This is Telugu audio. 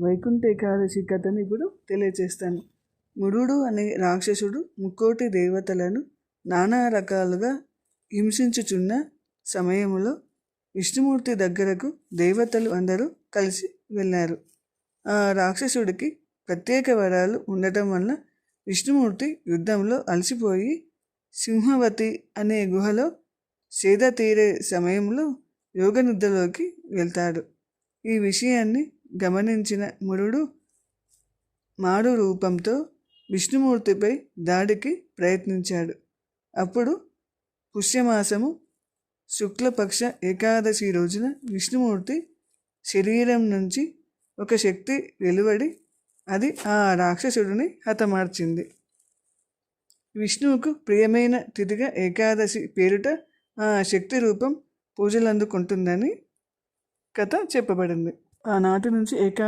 వైకుంఠ ఏకాదశి కథని ఇప్పుడు తెలియచేస్తాను. మురుడు అనే రాక్షసుడు ముక్కోటి దేవతలను నానా రకాలుగా హింసించుచున్న సమయంలో విష్ణుమూర్తి దగ్గరకు దేవతలు అందరూ కలిసి వెళ్ళారు. ఆ రాక్షసుడికి ప్రత్యేక వరాలు ఉండటం వల్ల విష్ణుమూర్తి యుద్ధంలో అలసిపోయి సింహవతి అనే గుహలో సేద తీరే సమయంలో యోగ నిద్రలోకి వెళ్తాడు. ఈ విషయాన్ని గమనించిన మురుడు మారు రూపంతో విష్ణుమూర్తిపై దాడికి ప్రయత్నించాడు. అప్పుడు పుష్యమాసము శుక్లపక్ష ఏకాదశి రోజున విష్ణుమూర్తి శరీరం నుంచి ఒక శక్తి వెలువడి అది ఆ రాక్షసుడిని హతమార్చింది. విష్ణువుకు ప్రియమైన తిథిగా ఏకాదశి పేరిట ఆ శక్తి రూపం పూజలందుకుంటుందని కథ చెప్పబడింది. ఆనాటి నుంచి ఏకా